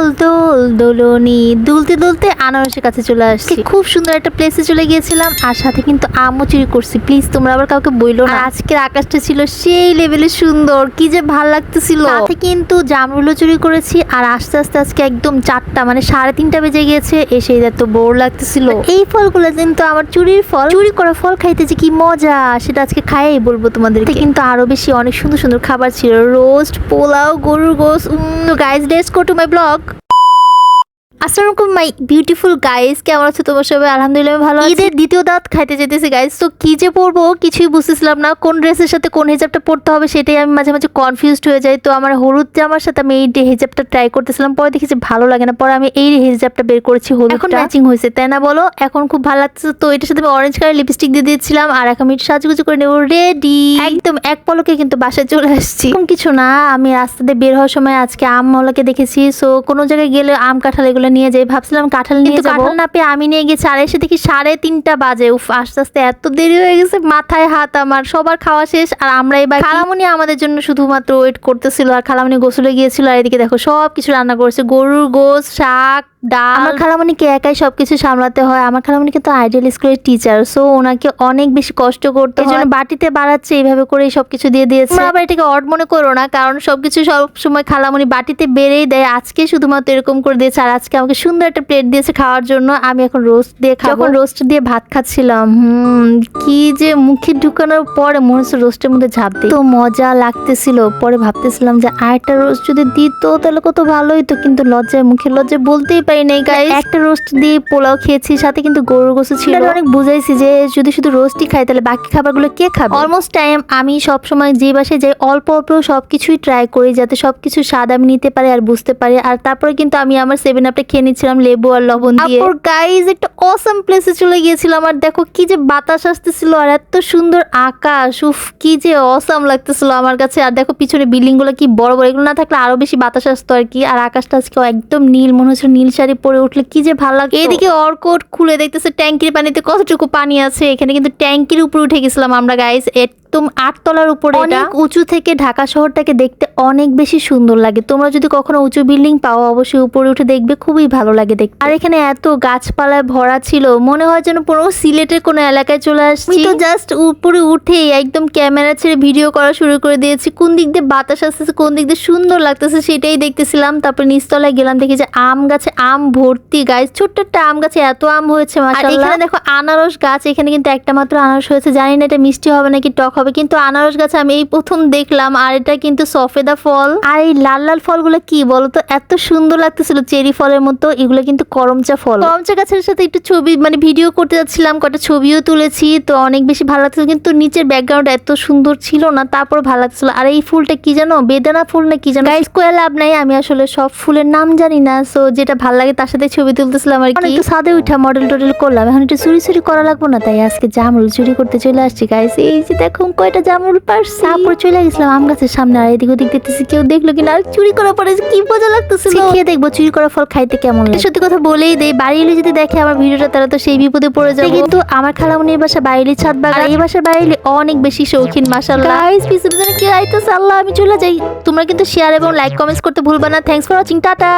দোল দোল দোলনি। দুলতে দুলতে আনারসের কাছে চলে আসছি। খুব সুন্দর একটা প্লেসে চলে গিয়েছিলাম আর সাথে কিন্তু আমও চুরি করছি। প্লিজ তোমরা আবার কাউকে বইলো না। আজকের আকাশটা ছিল সেই লেভেলে সুন্দর। কি যে ভালো লাগতেছিল। সাথে কিন্তু জামরুলও চুরি করেছি আর আস্তে আস্তে আজকে একদম চারটা মানে সাড়ে তিনটা বেজে গিয়েছে এসে এত বোর লাগতেছিল। এই ফলগুলো কিন্তু আমার চুরির ফল। চুরি করা ফল খাইতে যে কি মজা সেটা আজকে খাইই বলব তোমাদের কিন্তু আরও বেশি অনেক সুন্দর সুন্দর খাবার ছিল। রোস্ট পোলাও গরুর গোস So guys, let's go to my blog. আসসালামু আলাইকুম মাই বিউটিফুল গাইস কেমন আছো তোমার সবাই? আলহামদুলিল্লাহ ভালো ঈদের দ্বিতীয় দাঁত খাইতে যেতেছি গাইস তো কি যে পরবো কিছুই বুঝতেছিলাম না। কোন ড্রেসের সাথে কোন হিজাবটা পরতে হবে সেটাই আমি মাঝে মাঝে কনফিউজড হয়ে যাই। তো আমার হলুদ জামার সাথে আমি এই হিজাবটা ট্রাই করতেছিলাম পরে দেখেছি ভালো লাগে না। পরে আমি এই হিজাবটা বের করেছি হলুদ এখন ম্যাচিং হয়েছে তাই না বলো? এখন খুব ভালো লাগছে। তো এটার সাথে আমি অরেঞ্জ কালার লিপস্টিক দিয়ে দিয়েছিলাম আর এখন আমি সাজুগুজু করে নেব রেডি একদম এক পলকে কিন্তু বাসায় চলে আসছি। এরকম কিছু না আমি রাস্তা দিয়ে বের হওয়ার সময় আজকে আম মলাকে দেখেছি। সো কোনো জায়গায় গেলে আম কাঁঠাল এগুলো নিয়ে যাই ভাবছিলাম কাঁঠাল নিয়ে কাঁঠাল না পেয়ে আমি নিয়ে গেছি আর এসে দেখি সাড়ে তিনটা বাজে। উফ আস্তে আস্তে এত দেরি হয়ে গেছে মাথায় হাত আমার সবার খাওয়া শেষ আর আমরা এবার খালামুনি আমাদের জন্য শুধুমাত্র ওয়েট করতেছিল আর খালামুনি গোসলে গিয়েছিল আর এদিকে দেখো সব কিছু রান্না করেছে গরুর গোস শাক ডাল। আমার খালামণিকে একাই সবকিছু সামলাতে হয় আমার খালামণি কিন্তু আইডিয়াল স্কুলের টিচার সো ওনাকে অনেক বেশি কষ্ট করতে হয় জন্য বাটিতে বাড়াচ্ছে এইভাবে করে সবকিছু দিয়ে দিয়েছে। আবার এটাকে অড মনে করো না কারণ সবকিছু সব সময় খালামণি বাটিতে বেড়েই দেয় আজকে শুধুমাত্র এরকম করে দিয়েছে আর আজকে আমাকে সুন্দর একটা প্লেট দিয়েছে খাওয়ার জন্য আমি এখন রোস্ট দিয়ে খাব। রোস্ট দিয়ে ভাত খাচ্ছিলাম হুম কি যে মুখে ঢুকানোর পরে মনে হচ্ছে রোস্টের মধ্যে ঝাঁপ দিই। তো মজা লাগতেছিল পরে ভাবতেছিলাম যে আরেকটা রোস্ট যদি দিত তাহলে কত ভালো হতো কিন্তু লজ্জায় মুখে লজ্জায় বলতেই পারি নাই গাইস একটা রোস্ট দিয়ে পোলাও খেয়েছি সাথে কিন্তু গরুর গোসু ছিল। অনেক বুঝাইছি যে যদি শুধু রোস্টই খাই তাহলে বাকি খাবারগুলো কে খাবে? অলমোস্ট টাইম আমি সব সময় যে বাসায় যাই অল্প অল্প সবকিছুই ট্রাই করি যাতে সবকিছু স্বাদ আমি নিতে পারি আর বুঝতে পারি। আর তারপরে কিন্তু আমি আমার সেভেন আপটা খেয়ে নিচ্ছিলাম লেবু আর লবণ দিয়ে। গাইজ একটা অসম প্লেসে চলে গিয়েছিলাম। আর দেখো কি যে বাতাস আসতেছিল আর এত সুন্দর আকাশ উফ কি যে অসাম লাগতেছিল আমার কাছে। আর দেখো পিছনে বিল্ডিংগুলো কি বড় বড় এগুলো না থাকলে আরও বেশি বাতাস আসতো আর কি। আর আকাশটা আজকে একদম নীল মনে হচ্ছে নীল শাড়ি পরে উঠলে কি যে ভালো লাগে এদিকে অর্কট খুলে দেখতেছে ট্যাঙ্কির পানিতে কতটুকু পানি আছে। এখানে কিন্তু ট্যাঙ্কির উপরে উঠে গেছিলাম আমরা গাইজ গাইস একদম আটতলার উপরে অনেক উঁচু থেকে ঢাকা শহরটাকে দেখতে অনেক বেশি সুন্দর লাগে। তোমরা যদি কখনো উঁচু বিল্ডিং পাও অবশ্যই উপরে উঠে দেখবে খুবই ভালো লাগে দেখতে। আর এখানে এত গাছপালায় ভরা ছিল মনে হয় যেন পুরো সিলেটের কোনো এলাকায় চলে আসছি। তো জাস্ট উপরে উঠেই একদম ক্যামেরা ছেড়ে ভিডিও করা শুরু করে দিয়েছি। কোন দিক দিয়ে বাতাস আসতেছে কোন দিক দিয়ে সুন্দর লাগতেছে সেটাই দেখতেছিলাম। তারপর নিচতলায় গেলাম দেখি যে আম গাছে আম ভর্তি। গাছ ছোট্ট একটা আম গাছে এত আম হয়েছে এখানে দেখো আনারস গাছ এখানে কিন্তু একটা মাত্র আনারস হয়েছে। জানি না এটা মিষ্টি হবে নাকি টক হবে কিন্তু আনারস গাছ আমি এই প্রথম দেখলাম আর এটা কিন্তু সফেদা ফল। আর এই লাল লাল ফলগুলো কি বলতো? এত সুন্দর লাগতেছিল চেরি ফলের মতো এগুলো কিন্তু করমচা ফল। করমচা গাছের সাথে একটু ছবি মানে ভিডিও করতে যাচ্ছিলাম কটা ছবিও তুলেছি তো অনেক বেশি ভালো লাগছিল কিন্তু নিচের ব্যাকগ্রাউন্ড এত সুন্দর ছিল না তারপর ভালো লাগছিল আর এই ফুলটা কি জানো? বেদানা ফুল না কি জানো? গাইস কোয়া লাভ নাই আমি আসলে সব ফুলের নাম জানি না সো যেটা ভালো লাগে তার সাথে ছবি তুলতেছিলাম আর কি। সাদে উঠা মডেল টডেল করলাম এখন একটু চুরি চুরি করা লাগবো না তাই আজকে জামরুল চুরি করতে চলে আসছি গাইস এই যে দেখো কয়টা জামরুল পারছি তারপর চলে গেছিলাম আম গাছের সামনে আর এদিক ওদিক দেখতেছি কেউ দেখল কিনা আর চুরি করা পরে কি মজা লাগতেছিল। খেয়ে দেখব চুরি করা ফল খাইতে কেমন লাগে। সত্যি কথা বলেই দেই বাড়ি এলে যদি দেখে আমার ভিডিওটা তারা তো সেই বিপদে পড়ে যাবে। কিন্তু আমার খালামনির বাসা বাইরে ছাদ বাগান। এই বাসা বাইরে অনেক বেশি শৌখিন মাশাআল্লাহ। গাইস পিছনে কি আইতো আল্লাহ আমি চলে যাই। তোমরা কিন্তু শেয়ার এবং লাইক কমেন্টস করতে ভুলবা না। Thanks for watching tata.